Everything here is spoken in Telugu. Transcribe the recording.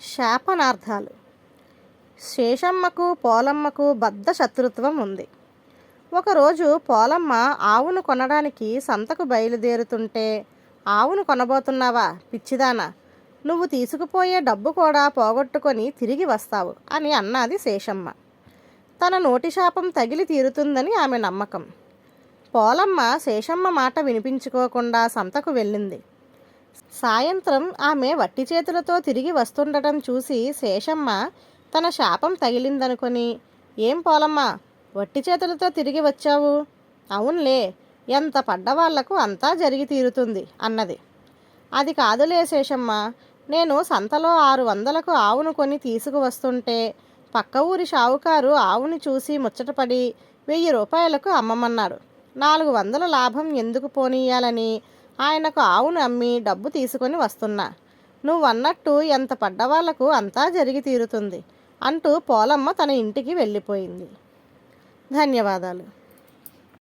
శాపనార్థాలు. శేషమ్మకు పోలమ్మకు బద్ధ శత్రుత్వం ఉంది. ఒకరోజు పోలమ్మ ఆవును కొనడానికి సంతకు బయలుదేరుతుంటే ఆవును కొనబోతున్నావా? పిచ్చిదానా! నువ్వు తీసుకుపోయే డబ్బు కూడా పోగొట్టుకొని తిరిగి వస్తావు అని అన్నది శేషమ్మ. తన నోటి శాపం తగిలి తీరుతుందని ఆమె నమ్మకం. పోలమ్మ శేషమ్మ మాట వినిపించుకోకుండా సంతకు వెళ్ళింది. సాయంత్రం ఆమె వట్టి చేతులతో తిరిగి వస్తుండటం చూసి శేషమ్మ తన శాపం తగిలిందనుకొని ఏం పోలమ్మా వట్టి చేతులతో తిరిగి వచ్చావు? అవునులే ఎంత పడ్డవాళ్ళకు అంతా జరిగి తీరుతుంది అన్నది. అది కాదులే శేషమ్మ నేను సంతలో ఆరు వందలకు ఆవును కొని తీసుకువస్తుంటే పక్క ఊరి షావుకారు ఆవుని చూసి ముచ్చటపడి వెయ్యి రూపాయలకు అమ్మమన్నారు. నాలుగు వందల లాభం ఎందుకు పోనీయాలని ఆయనకు ఆవును అమ్మి డబ్బు తీసుకొని వస్తున్నా. నువ్వన్నట్టు ఎంత పడ్డవాళ్ళకు అంతా జరిగి తీరుతుంది అంటూ పోలమ్మ తన ఇంటికి వెళ్ళిపోయింది. ధన్యవాదాలు.